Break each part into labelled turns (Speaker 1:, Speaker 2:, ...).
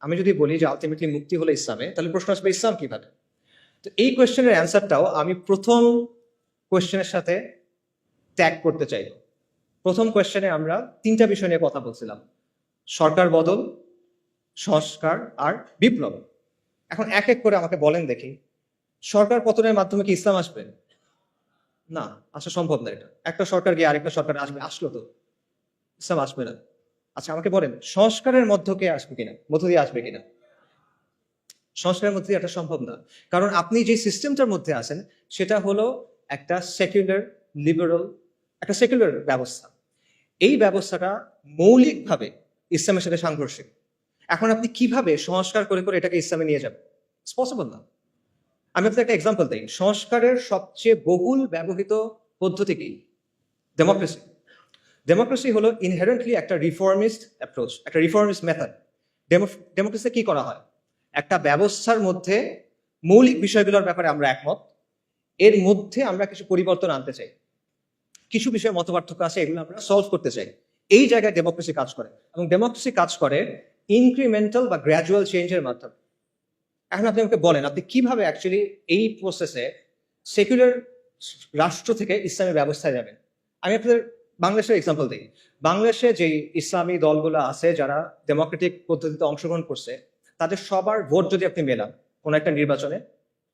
Speaker 1: আমি যদি বলি যে আলটিমেটলি মুক্তি হলো ইসলামে, তাহলে প্রশ্ন আসবে ইসলাম কীভাবে? তো এই কোয়েশ্চেনের অ্যান্সারটাও আমি প্রথম কোয়েশ্চেনের সাথে ট্যাগ করতে চাই। প্রথম কোয়েশ্চেনে আমরা তিনটা বিষয় নিয়ে কথা বলছিলাম। সরকার বদল, সংস্কার আর বিপ্লব। এখন এক এক করে আমাকে বলেন দেখি, সরকার পতনের মাধ্যমে কি ইসলাম আসবে? না, আসা সম্ভব না এটা। একটা সরকার গিয়ে আরেকটা সরকার আসবে, আসলো তো। ইসলাম আসবে না। আচ্ছা আমাকে বলেন, সংস্কারের মধ্য কে আসবে কিনা? মধ্য দিয়ে আসবে কিনা? সংস্কারের মধ্যে এটা সম্ভব না। কারণ আপনি যে সিস্টেমটার মধ্যে আছেন, সেটা হলো একটা সেকুলার লিবারাল একটা সেকুলার ব্যবস্থা। এই ব্যবস্থাটা মৌলিকভাবে ইসলামের সাথে সাংঘর্ষিক। এখন আপনি কীভাবে সংস্কার করে করে এটাকে ইসলামে নিয়ে যাবেন? পসিবল না। আমি আপনাকে একটা এক্সাম্পল দিই। সংস্কারের সবচেয়ে বহুল ব্যবহৃত পদ্ধতি কি? ডেমোক্রেসি ডেমোক্রেসি হলো ইনহেরেন্টলি একটা রিফর্মিস্ট অ্যাপ্রোচ একটা রিফর্মিস্ট মেথড ডেমোক্রেসি কি করা হয়? একটা ব্যবস্থার মধ্যে মৌলিক বিষয়গুলোর ব্যাপারে আমরা একমত। এর মধ্যে আমরা কিছু পরিবর্তন আনতে চাই। কিছু বিষয়ে মতপার্থক্য আছে, এগুলো আমরা সলভ করতে চাই। এই জায়গায় ডেমোক্রেসি কাজ করে এবং ডেমোক্রেসি কাজ করে ইনক্রিমেন্টাল বা গ্র্যাজুয়াল চেঞ্জের মাধ্যমে। এখন আপনি আমাকে বলেন, আপনি কীভাবে অ্যাকচুয়ালি এই প্রসেসে সেকুলার রাষ্ট্র থেকে ইসলামী ব্যবস্থায় যাবেন? আমি আপনাদের বাংলাদেশের এক্সাম্পল দিই। বাংলাদেশে যে ইসলামী দলগুলো আছে, যারা ডেমোক্রেটিক পদ্ধতিতে অংশগ্রহণ করছে, তাদের সবার ভোট যদি আপনি মেলান কোন একটা নির্বাচনে,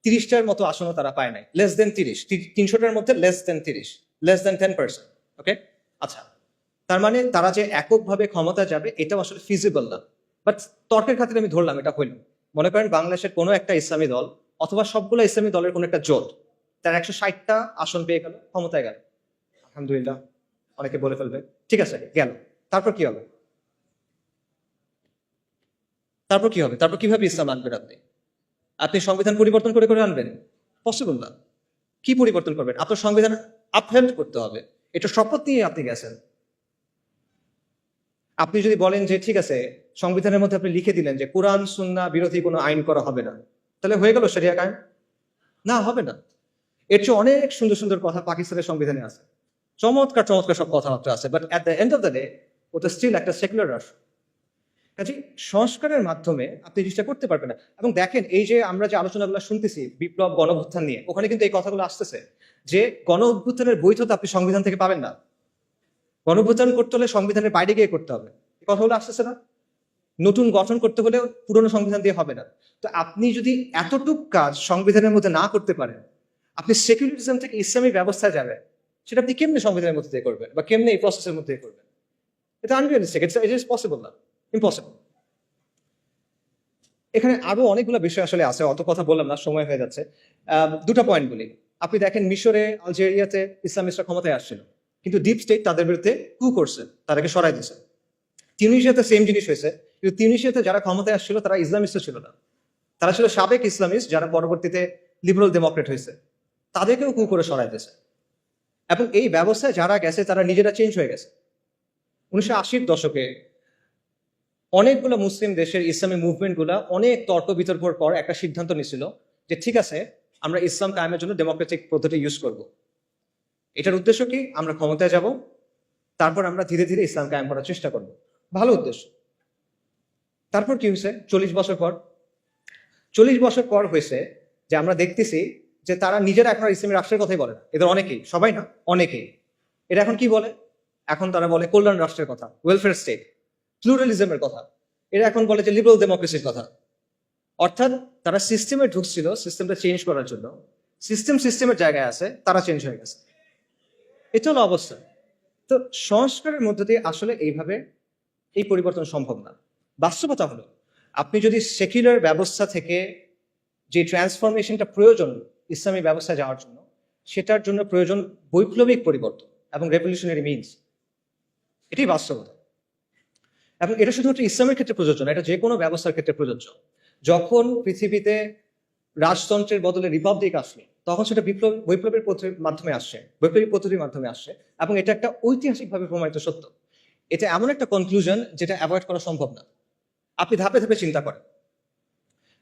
Speaker 1: তিরিশটার মতো আসনও তারা পায় নাই। লেস দেন তিরিশ। তিনশোটার মধ্যে লেস দেন তিরিশ। Less than ten percent okay আচ্ছা তার মানে তারা যে এককভাবে ক্ষমতা যাবে, এটাও আসলে ফিজিবল না। বাট তর্কের খাতিরে আমি ধরলাম, এটা হইল। মনে করেন বাংলাদেশের কোনো একটা ইসলামী দল, অথবা সবগুলো ইসলামী দলের কোনো একটা জোট, তার একশো ষাটটা আসন পেয়ে গেল, ক্ষমতায় গেল। আলহামদুলিল্লাহ। অনেকে বলে ফেলবে, ঠিক আছে, গেল। তারপর কি হবে? তারপর কি হবে? তারপর কীভাবে ইসলাম আনবেন আপনি? আপনি সংবিধান পরিবর্তন করে করে আনবেন? পসিবল না। কি পরিবর্তন করবেন? আপনার সংবিধান আপহেল্ড করতে হবে। এটা শপথ নিয়ে আপনি গেছেন। আপনি যদি বলেন যে, ঠিক আছে, সংবিধানের মধ্যে আপনি লিখে দিলেন যে, কোরআন সুন্না বিরোধী কোনো আইন করা হবে না। তাহলে হয়ে গেল সেরিয়া কায়ন না, হবে না। এর চেয়ে অনেক সুন্দর সুন্দর কথা পাকিস্তানের সংবিধানে আছে। চমৎকার চমৎকার সব কথাবার্তা আছে but at the end of the day ওটা স্টিল একটা সেকুলার রাষ্ট্র। কাজে সংস্কারের মাধ্যমে আপনি জিনিসটা করতে পারবেন না। এবং দেখেন, এই যে আমরা যে আলোচনাগুলো শুনতেছি, বিপ্লব গণভ্যুত্থান নিয়ে, ওখানে কিন্তু এই কথাগুলো আসতেছে যে গণ অভ্যুত্থানের বৈধতা আপনি সংবিধান থেকে পাবেন না। গণ করতে হলে সংবিধানের বাইরে গিয়ে করতে হবে। এই কথাগুলো আসতেছে না। নতুন গঠন করতে হলে পুরনো সংবিধান দিয়ে হবে না। তো আপনি যদি এতটুক কাজ সংবিধানের মধ্যে না করতে পারেন, আপনি সেকুলারিজম থেকে ইসলামী ব্যবস্থায় যাবেন। সেটা আপনি কেমনে সংবিধানের মধ্যে দিয়ে করবেন? বা কেমনে এই প্রসেসের মধ্যে করবেন? এটা unrealistic it's it is possible না। ইম্পসিবল এখানে আরও অনেকগুলো বিষয় আসলে আছে, অত কথা বললাম না, সময় হয়ে যাচ্ছে। দুটো পয়েন্ট বলি। আপনি দেখেন মিশরে, আলজেরিয়াতে ইসলামিস্টরা ক্ষমতায় আসছিল, কিন্তু ডিপ স্টেট তাদের বিরুদ্ধে কু করছে, তাদেরকে সরাই দিয়েছে তিউনিশিয়াতে সেম জিনিস হয়েছে, কিন্তু তিউনিশিয়াতে যারা ক্ষমতায় আসছিল, তারা ইসলামিস্ট ছিল না। তারা ছিল সাবেক ইসলামিস্ট, যারা পরবর্তীতে লিবারাল ডেমোক্রেট হয়েছে। তাদেরকেও কু করে সরাই দিয়েছে। এবং এই ব্যবস্থায় যারা গেছে, তারা নিজেরা চেঞ্জ হয়ে গেছে। উনিশশো আশির দশকে অনেকগুলো মুসলিম দেশের ইসলামী মুভমেন্টগুলো অনেক তর্ক বিতর্কর পর একটা সিদ্ধান্ত নিছিল যে, ঠিক আছে, আমরা ইসলাম কায়েমের জন্য ডেমোক্রেটিক পদ্ধতি ইউজ করব। এটার উদ্দেশ্য কি? আমরা ক্ষমতায় যাব, তারপর আমরা ধীরে ধীরে ইসলাম কায়েম করার চেষ্টা করব। ভালো উদ্দেশ্য। তারপর কি হয়েছে? চল্লিশ বছর পর। চল্লিশ বছর পর হয়েছে যে, আমরা দেখতেছি যে তারা নিজেরা এখন ইসলামী রাষ্ট্রের কথাই বলে না। এদের অনেকেই, সবাই না, অনেকেই। এটা এখন কি বলে? এখন তারা বলে কল্যাণ রাষ্ট্রের কথা ওয়েলফেয়ার স্টেট প্লুরালিজমের কথা। এরা এখন বলে যে লিবারাল ডেমোক্রেসির কথা। অর্থাৎ তারা সিস্টেমে ঢুকছিল সিস্টেমটা চেঞ্জ করার জন্য। সিস্টেম সিস্টেমের জায়গায় আছে, তারা চেঞ্জ হয়ে গেছে। এটা হলো অবস্থা। তো সংস্কারের মধ্য দিয়ে আসলে এইভাবে এই পরিবর্তন সম্ভব না। বাস্তবতা হলো, আপনি যদি সেকুলার ব্যবস্থা থেকে যে ট্রান্সফরমেশনটা প্রয়োজন ইসলামী ব্যবস্থা যাওয়ার জন্য, সেটার জন্য প্রয়োজন বৈপ্লবিক পরিবর্তন এবং রেভলিউশনারি মিনস এটাই বাস্তবতা। এবং এটা শুধুমাত্র ইসলামের ক্ষেত্রে প্রযোজ্য না, এটা যে কোনো ব্যবস্থার ক্ষেত্রে প্রযোজ্য। যখন পৃথিবীতে রাজতন্ত্রের বদলে রিপাবলিক আসলো, তখন সেটা বিপ্লব, বৈপ্লবের পদ্ধতির মাধ্যমে আসছে, বৈপ্লবিক পদ্ধতির মাধ্যমে আসছে, এবং এটা একটা ঐতিহাসিকভাবে প্রমাণিত সত্য। এটা এমন একটা কনক্লুশন যেটা অ্যাভয়েড করা সম্ভব না। আপনি ধাপে ধাপে চিন্তা করেন।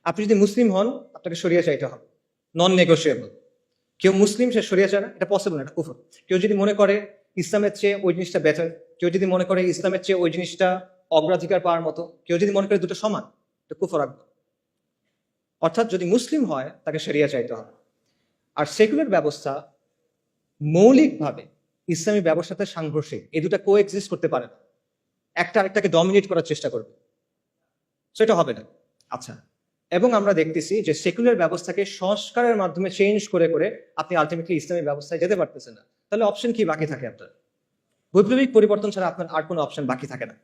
Speaker 1: আপনি যদি মুসলিম হন, আপনাকে সরিয়ে চাইতে হবে। নন নেগোসিয়েবল কেউ মুসলিম, সে সরিয়ে চায় না, এটা পসিবল না, এটা কুফর। কেউ যদি মনে করে ইসলামের চেয়ে ওই জিনিসটা বেটার কেউ যদি মনে করে ইসলামের চেয়ে ওই জিনিসটা অগ্রাধিকার পাওয়ার মতো, কেউ যদি মনে করে দুটো সমান, এটা কুফর আকবর অর্থাৎ যদি মুসলিম হয়, তাকে সেরিয়া চাইতে হবে। আর সেকুলার ব্যবস্থা মৌলিকভাবে ইসলামী ব্যবস্থাতে সাথে সাংঘর্ষিক, এই দুটা কো এক্সিস্ট করতে পারে না। একটা আরেকটাকে ডমিনেট করার চেষ্টা করবে। সেটা হবে না। আচ্ছা। এবং আমরা দেখতেছি যে সেকুলার ব্যবস্থাকে সংস্কারের মাধ্যমে চেঞ্জ করে করে আপনি আলটিমেটলি ইসলামী ব্যবস্থায় যেতে পারতেছেন না। তাহলে অপশন কি বাকি থাকে আপনার? বৈপ্লবিক পরিবর্তন ছাড়া আপনার আর কোনো অপশন বাকি থাকে না।